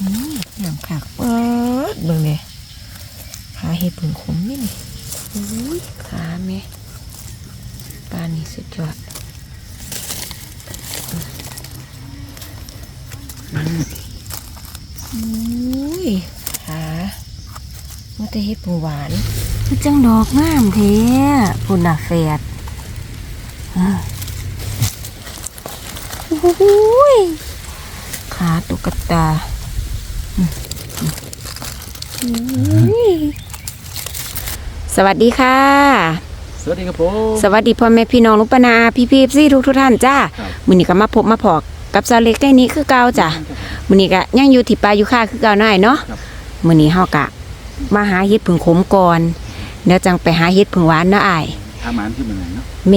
อืมงามคักเปิดเบิ่งเนี่ยขาเห็ดผึ่งขมนี่นี่อุ้ยขาแม่ปลานี่สุดยอดอุ้ยขาว่าแต่เห็ดผึ่งหวานมันจังดอกงามเท้พุ่นน่ะแฝดอ่าอุ้ยขาตุ๊กตาอืมอืม สวัสดีค่ะ สวัสดีครับผม สวัสดีพ่อแม่พี่น้องลุงปนาพี่พีซี่ทุกทุกๆท่านจ้าครับ มื้อนี้ก็มาพบมาพอกกับซาเล็กได้นี้คือเก่าจ้ะมื้อนี้ก็ยังอยู่ที่ปลาอยู่ค่าคือเก่าหน่อยเนาะครับมื้อนี้เฮากะ มาหาเห็ดผึ่งขมก่อนเดี๋ยวจังไปหาเห็ดผึ่งหวานเนาะอ้ายทำอาหารที่เมืองไหนเนาะ แม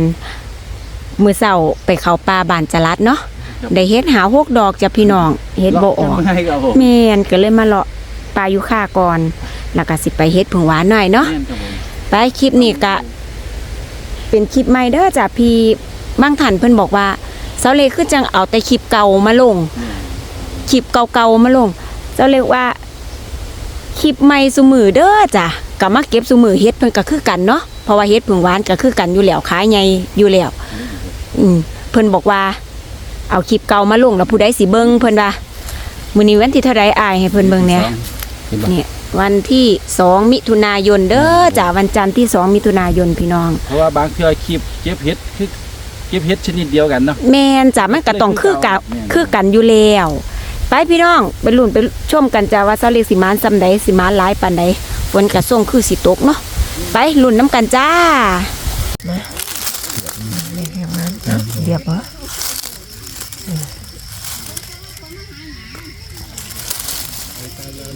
นมื้อเช้าไปเข้าป่าบ้านจรัดเนาะครับ ได้เฮ็ดหาหกดอกจ้ะพี่น้องเฮ็ดบ่ออกให้ครับผมแม่นก็เลยมาเลาะปลาอยู่ค่าก่อน แล้วก็สิไปเฮ็ดผงหวานหน่อยเนาะแม่นครับผมไปคลิปนี้ก็เป็นคลิปใหม่เด้อจ้ะพี่บางท่านเพิ่นบอกว่าเสาเลขคือจังเอาแต่คลิปเก่ามาลงแม่นคลิปเก่าๆมาลงเสาเลขว่าคลิปใหม่ซุมือเด้อจ้ะก็มาเก็บซุมือเฮ็ดเพิ่นก็คือกันเนาะเพราะว่าเฮ็ดผงหวานก็คือกันอยู่แล้วขายใหญ่อยู่แล้วอืมเพิ่นบอกว่า เอาคลิปเก่ามาลงแล้วผู้ใดสิเบิ่งเพิ่นว่ามื้อนี้วันที่เท่าใดอายให้เพิ่นเบิ่งแหน่สองเห็นปะเนี่ย วันที่สองมิถุนายนเด้อจ้าวันจันทร์ที่สองมิถุนายนพี่น้อง เพราะว่าบางเทื่อคลิปเก็บเห็ดคือเก็บเห็ดชนิดเดียวกันเนาะแมนจ้ามันก็ต้องคือกับแม่นคือกันอยู่แล้วไปพี่น้องไปลุ้นไปชมกันจ้าว่าซาเลขสิมานซำใดสิมานหลายปานใดฝนกระส่งคือสิตกเนาะไปลุ้นน้ำกันจ้ามาเรียบน้ำเรียบเหรอ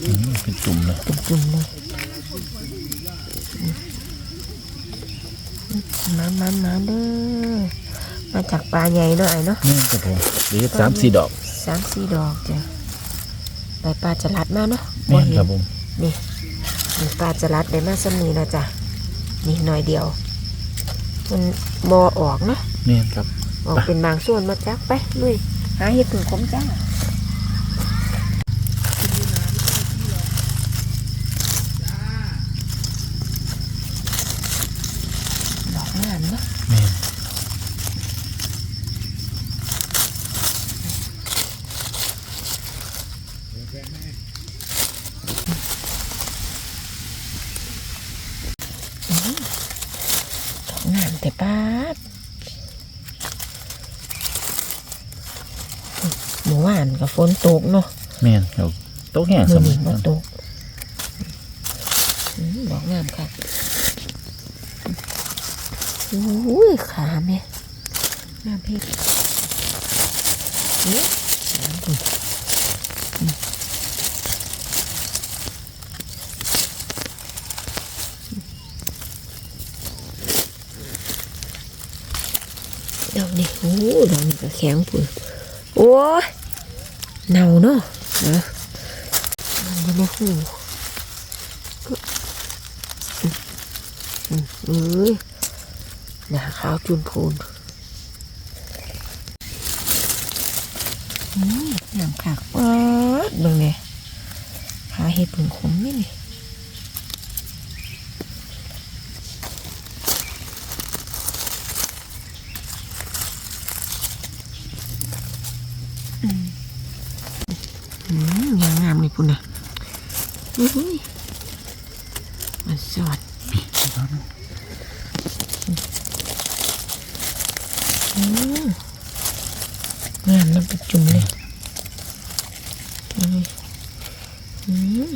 เป็น จุ่มเลยจุ่มๆเลยมามามาเด้อมาจากปลาใหญ่เนาะไอ้เนาะแม่นครับผมเดี๋ยวสามสี่ดอกสามสี่ดอกจ้ะไปปลาจลัดมาเนาะแม่นครับผมนี่นี่ปลาจลัดได้มาสำนีนะจ้ะนี่หน่อยเดียว มันบอออกเนาะแม่นครับออกเป็นบางส่วนมาจักไปลุยหาเห็ดผึ่งขมจ้าดอกงามเนาะ แม่น ดอกงามแต่ป้าดหมู่ว่านกับฝนตกเนาะแม่นครับโต๊ะแห้งมืสอมันี้ยมาตกอืมดอกงามค่ะอุ้ยขาแม่งามเพชรเนี่ยงามคุณอืมดอกนี่โอ้ ดอกนี่ก็แข็งปุ่นโอ้ยเน่าเนาะเนาะมันไม่หูอืมอืมเอ้ยหนาขาวจุนพูนอืมน้ำขากเปิดเบิ่งเนี่ยขาเห็ดผึ่งขมนี่นี่อืม ยางงามเลยพุ่นนะอุ้ยมันสอดอืมงามน้ำประจุมเลยอืมอืม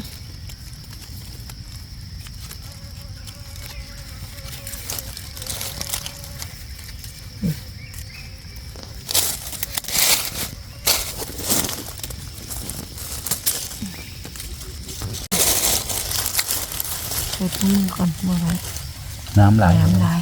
ใส่ถุงมือก่อนเมื่อไร น้ำลายน้ำลาย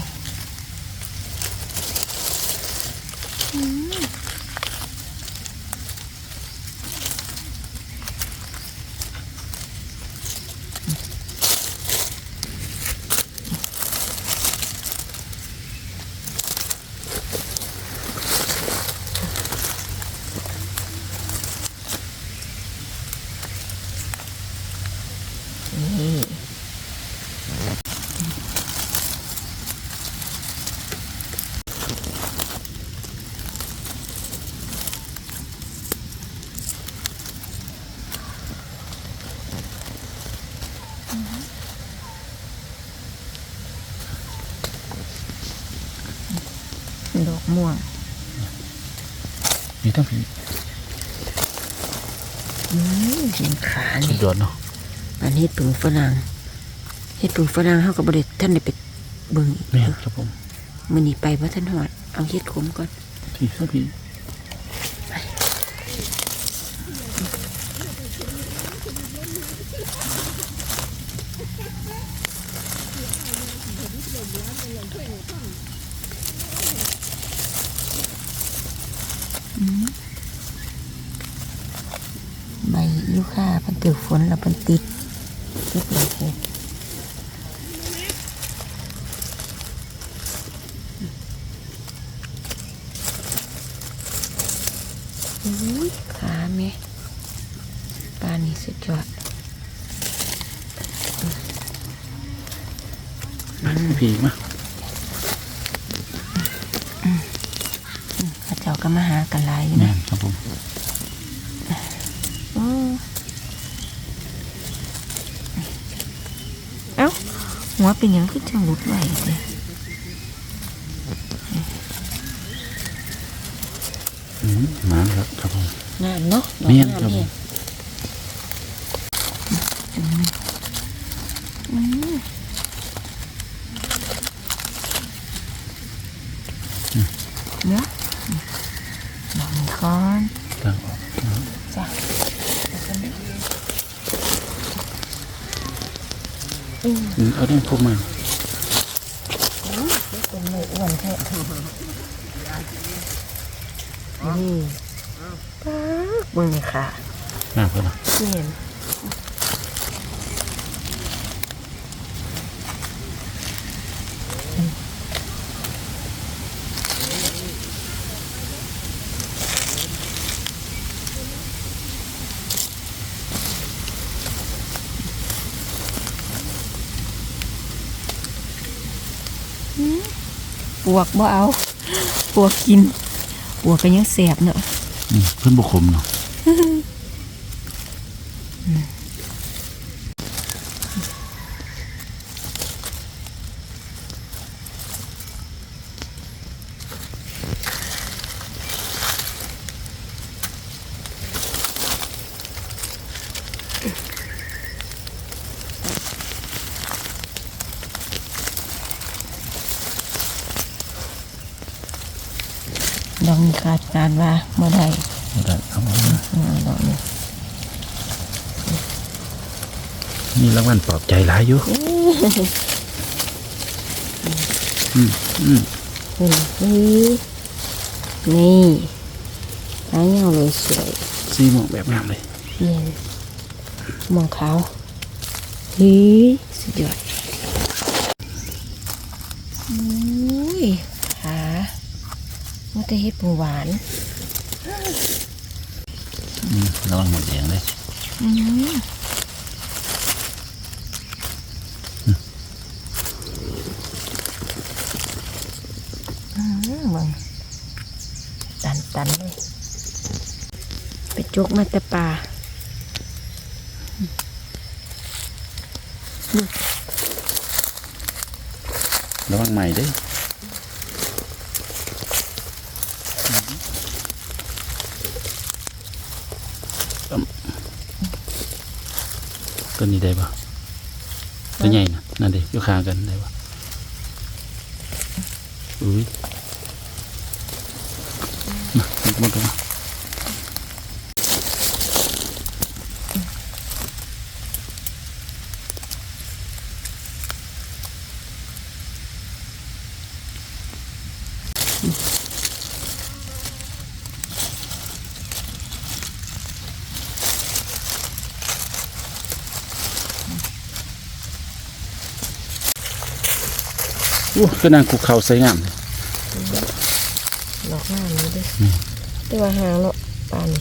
ม่วงมีทั้งผีอืมเห็นขาสุนี่ดยอดเนาะอันเฮ็ดผึ่งฝรั่งเฮ็ดผึ่งฝรั่งเฮาก็บ่ได้ท่านได้ไปเบิ่งอีกแม่นครับผมมื้อนี้ไปบ่ทันฮอดเอาเฮ็ดขมก่อนที่ทั้งผี ใบยู คาเพิ่นตึกฝนแล้วเพิ่นติดเก็บเลยเฮ็ดอุ้ยขาแม่ปลานี่สุดยอดผีมาเขาเจ้าก็มาหากันหลายอยู่นะครับผม อืมเอ้า หัวเป็นหยังคือจังหลุดไหวเลยอืมมาครับครับผมงามเนาะแม่นครับผม เนื้อดอกคอน ตั้งออก จ้ะ อืม เอาเรื่องพวกมาเป็นเลยอ้วนแท้นี่ป้าบมึงค่ะหน้าเพื่อนเนาะเห็น วกบ่เอาปวกกินปวกก็ยังแสบเนาะอืมเพื่อนบุคมเนาะ ดอกนี้คาดการณ์ว่าเมื่อใด เอาได้เอาเอามา เมื่อดอกนี้ มีราง วัลปลอบใจหลายอยู่นี่นี่หางยาเลยสวยสีม่วงแบบงามเลยเย็นมองขาวฮีสุดยอดอุ้ยขามันจะเฮ็ดปูหวานอืมระวังหมดแดงเลยอืมอืมเบิ่งตันตันๆเลย ไปจ กมาแต่ป่าระวังใหม่เด้อืมตัวนี้ได้ปะตัวใหญ่นะนั่นเด็อยู่ข้างกันได้ปะอุ้ยมาหมดแล้ว อู้คือนางคุกเข่าใส่งามเลยดอกหน้านี้ด้วยแต่ว่าหางเนาะปานนี่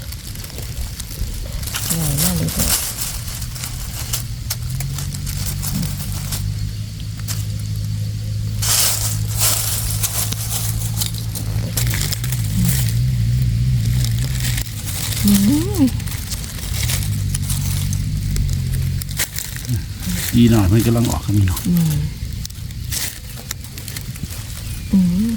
ใหญ่มากเลยจ้ะอืมดีหน่อยมันกำลังออกก็มีเนาะ อืม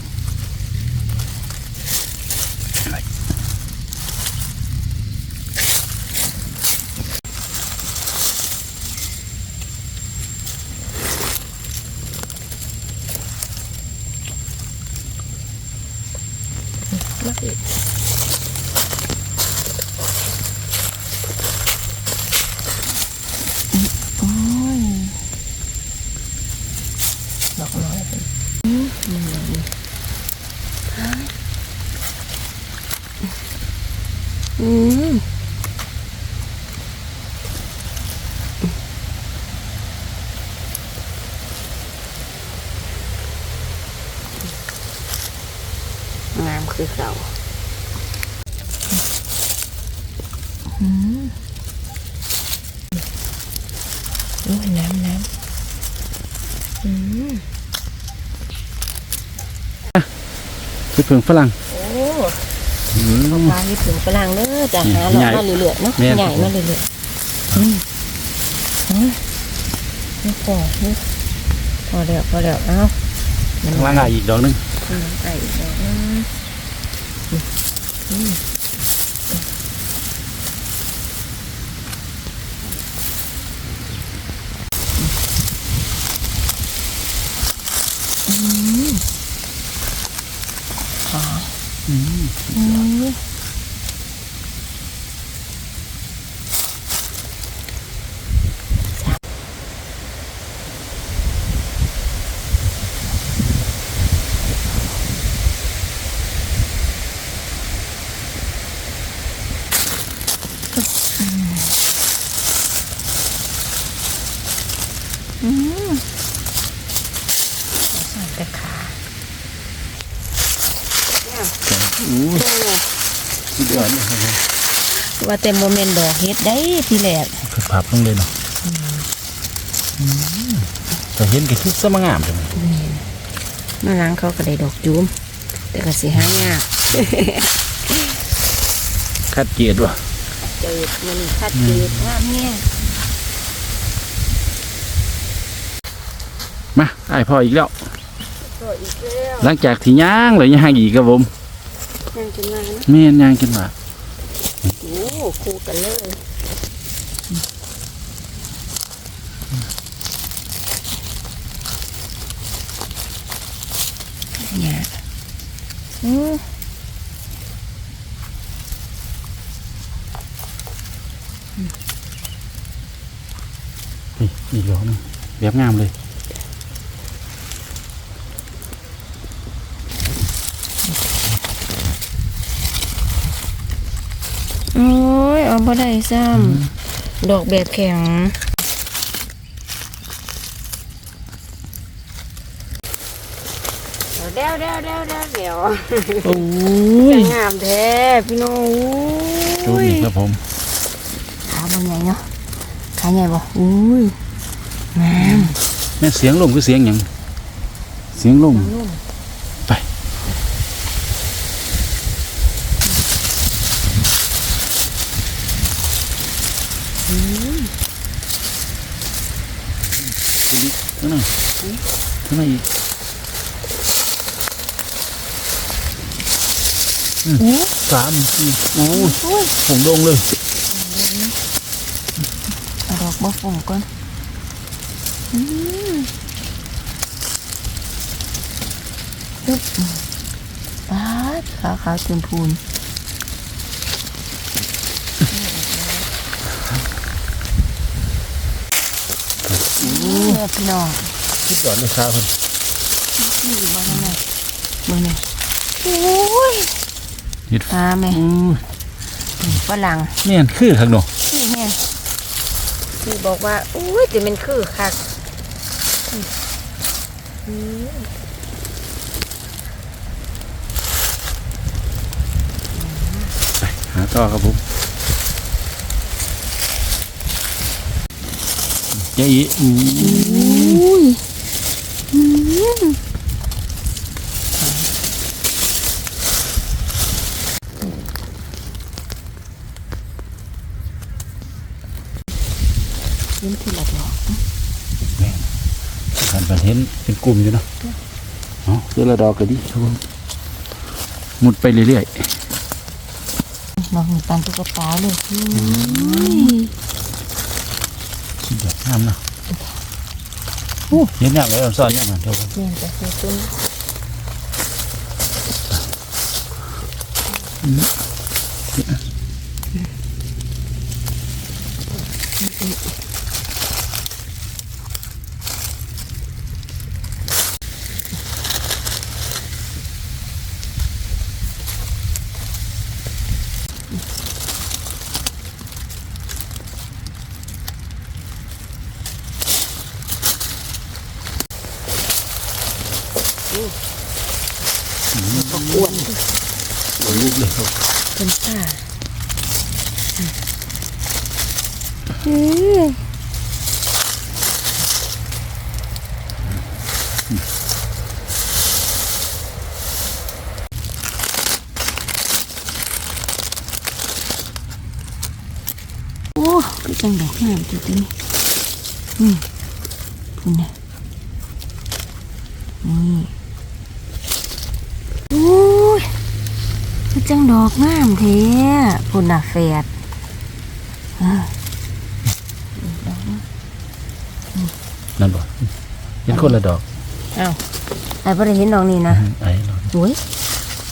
อืม อืม โอ้ยน้ำน้ำอืมเฮ็ดเพิ่งฝรั่งโอ้อืมปลาญี่ปุ่นฝรั่งเด้อจ้ะอืมหาหลอใหญ่กมาเรื่อยๆเนาะแม่นใหญ่มาเรื่อยๆอืมอืมนี่พอนี่พอแล้วพอแล้วเอ้ามันข้างล่างอะอีกดอกหนึงอืมไอ้อีกดอกนึงอืมอืมอ๋อ อื ม อืม อืมใส่แต่ขา อู้สุดยอดเลยครับผม ว่าแต่โมเมนต์ดอกเฮ็ดได้ทีแรกเพิ่นพับลงเลยเนาะอืมแต่เห็นก็คือสมงามจังเลยมาล้างเขาก็ได้ดอกจูมแต่ก็สิหายากคัดเกียรติว่ะเจอมันคัดเกตงามแง่มาไอ้ายพ่ออีกแล้วก็อีกแล้วหลังจากที่ย่างเลยย่างอีกครับผมยังจะมานะแม่นย่างกินว่า โอ้คู่กันเลยเนี่ยอืมนี่อีกดอกหนึงแบบงามเลย โอ้ยเอา บ่ได้ซ้ำดอกแบบแข็งเดี๋ยวเดี๋ยวเดี๋ยวเดี๋ยวเดี๋ยวโอ้สยวยงามแท้พี่น้องดูอุ้ยนี่ครับผมขาบนใหญ่เนาะขาใหญ่บ่อุ้ยงามแม่เสียงลมคือเสียงหยังเสียงลม นุ่ม ไป อีกข้างในข้างในอีกนี่สามสี่โอ้ยอุ้ยผมลงเลยเอาดอกบ่ฝงก่อนอืมปึ๊บปาดขาขาวเต็มพูน เนี่ยพี่น้องคิดก่อนเลยครับเพิ่นนี่อยู่บ้านไหนบ้านไหนโอ้ยเห็ดตาแม่อู้ยฝรั่งแม่นคือข้างนอกนี่แม่พี่บอกว่าอุ้ยแต่มันคือคักอืมไปหาต่อครับผม เจ๊อีอู้อุ้ยอืมยิ้มทีละดอกขันปันเห็นเป็นกลุ่มอยู่เนาะเนาะเสื้อละดอกก็ดีครับผมหมุดไปเรื่อยดอกหนึ่งตันตุ๊กตาเลยอุ้ยๆสุดยอด งามเนาะโอ้เห็นงามเลยอ่อนซ้อนยังไงเท่ากันเนี่ยจะคือต้น อ้วนลูกเลยครับเป็นผ้าอ้ยโอ้คือจังดอกงามจุดนี้อืมคุณเนะนี่โอ้ยคื อจังดอกงามเท้คุณน่ะแฟดอ่าดอกนี้นั่นบ่เห็นคนละดอกอ้าวไอ้บ่ได้เห็นดอกนี้นะไอ้ดอกโอ้ย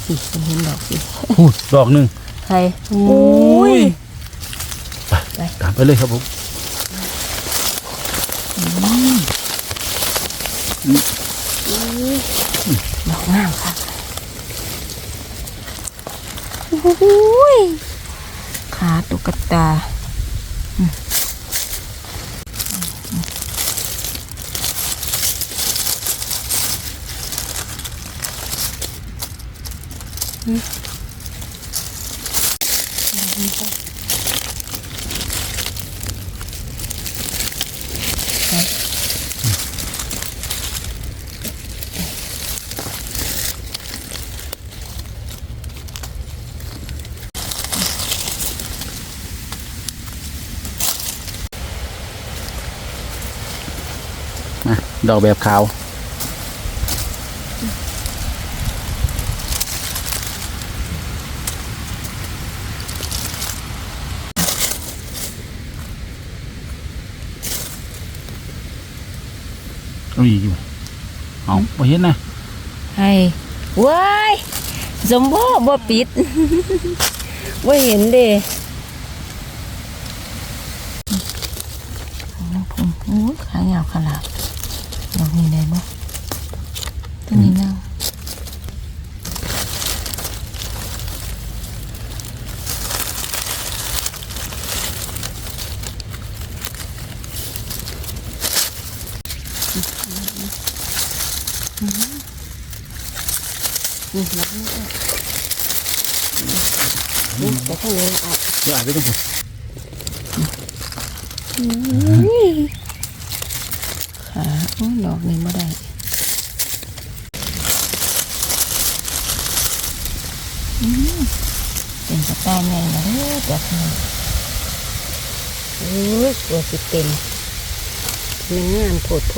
สิเห็นดอกสิอู้ดอกหนึ่งใครโอ้ยไปไปตามไปเลยครับผมดอกงามค่ะ โอ้ยขาตุ๊กตาอืมมา ดอกแบบขาวเอาอีกอยู่เอาบ่เห็นนะให้ว้ายสมบูบ่ปิดว่าเห็นเด้น้ำพุ่มโอ้ยขายาวขนาด ดอกนี้ได้บ่ตัวนี้นั่งนี่แล้วนี่ก็นี่แต่ข้างในอะเดี๋ยวอาจจะต้องพูด ขาโอ้ยดอกนี้ไม่ได้อืมเป็นสไตล์ใหญ่นะเด้อแบบนี้ โอ้ยตัวสิเต็มมันงามโผดโผ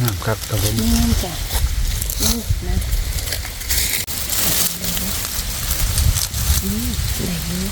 งามครับครับผมงามจ้ะนี่นะอืมได้อยู่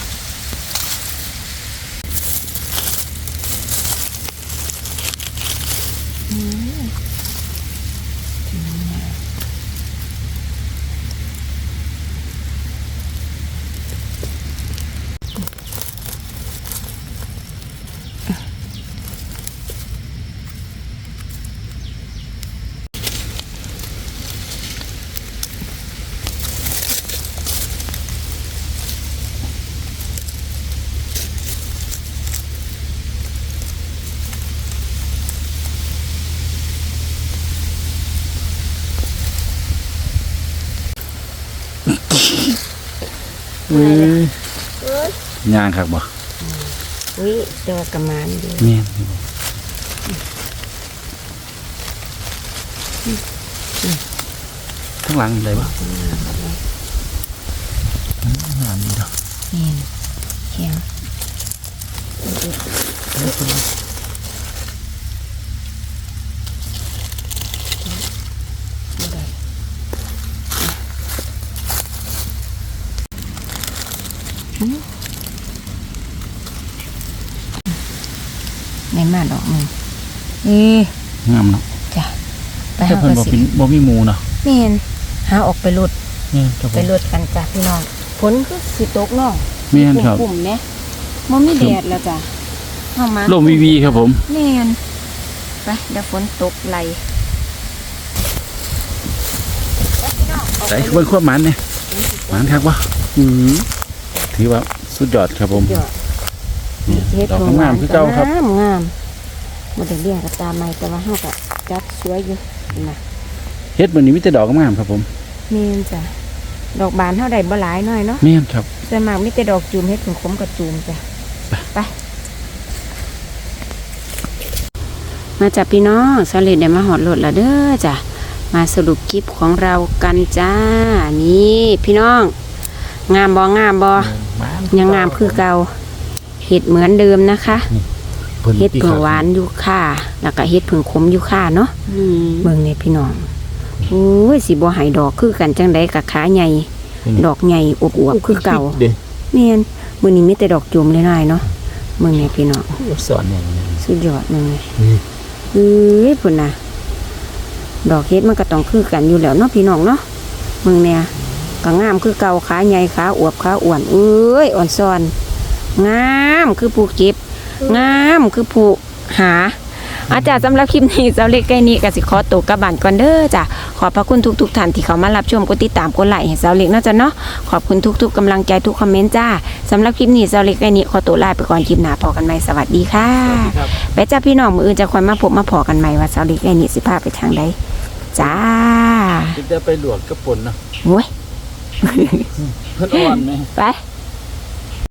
อุ้ยยางครับบ่อุ้ยดอกกระมานดีแม่นข้างหลังอะไรบ่งามดีเนาะ นี่เขียง ในมาดอกหนึ่งเอ๊ะงามเนาะจ้ะไปแต่หาเพิ่นภาบ่ษีเป็นบ่มีหมูเนาะแม่นหาออกไปรดแม่นครับผไปม รดกันจ้ะพี่น้องฝนคือสิตกเนาะแม่นครับ กลุ่มๆเนี่ยมันไม่แดดแล้วจ้ะเข้ามาลมวีวีครับผมแม่นไปเดี๋ยวฝนตกไหลใส่เบิ่งความหมันเนี่ยหมันครับบ่อือ ถือว่าสุดยอดครับผมเดี๋ยวนี่เฮ็ดดอกของหางามนๆคือเก่าครับงามงามมันได้เลี้ยงกับตาใหม่แต่ว่าเฮาก็จัดสวยอยู่นะเฮ็ดมื้อนี้มีแต่ดอกงามครับผมแม่นจ้ะดอกบานเท่าใดบ่หลายหน่อยเนาะแม่นครับส่วนมากมีแต่ดอกจูมเฮ็ดผงขมกับจูมจ้ะไปมาจากพี่น้องสลิดได้มาหอดรถแล้วเด้อจ้ะมาสรุปคลิปของเรากันจ้า นี่พี่น้อง งามบองามบอหมานยังงามคือเก่าเห็ดเหมือนเดิมนะคะพิ่นเห็ดที่ผึ่งขหวานอยู่ค่าแล้วก็เห็ดผึ่งขมอยู่ค่าเนาะอืมเบิ่งเนี่ยพี่น้องโอ้ยสิบ่ใหายดอกคือกันจังไดกับขาใหญ่ดอกใหญ่อวบๆคือเก่าเด้แม่นมื้อนี้มีแต่ดอกจุ่มเลยน้อยๆเนาะเบิ่งเนี่ยพี่น้องสอนอย่างนี้สุดยอดเบิ่งเลยอืมเอ้ยพุ่นน่ะดอกเฮ็ดมันก็ต้องคือกันอยู่แล้วเนาะพี่น้องเนาะเบิ่งเนี่ย ก็งามคือเก่าขาใหญ่ขาอวบขาอ้วนเอ้ยอ่อนซ้อน งามคือผู้เก็บ งามคือผู้หาอาจารย์สำหรับคลิปนี้เจ้าเล็กใกล้นี้ก็สิขอตัวกลับบ้านก่อนเด้อจ้ะขอบพระคุณทุกๆท่านที่เขามารับชมกดติดตามกดไลค์ให้เจ้าเล็กเนาะจ้ะเนาะขอบคุณทุกๆกำลังใจทุกคอมเมนต์จ้าสำหรับคลิปนี้เจ้าเล็กใกล้นี้ขอตัวลาไปก่อนคลิปหน้าพอกันใหม่สวัสดีค่ะครับไปจ้าพี่น้องมืออื่นจะคอยมาพบมาพอกันใหม่ว่าเจ้าเล็กใกล้นี้สิพาไปทางใดจ้าจะไปหลวกกระปนเนาะโอ้ย เพิ่นอ่อนไหม ไป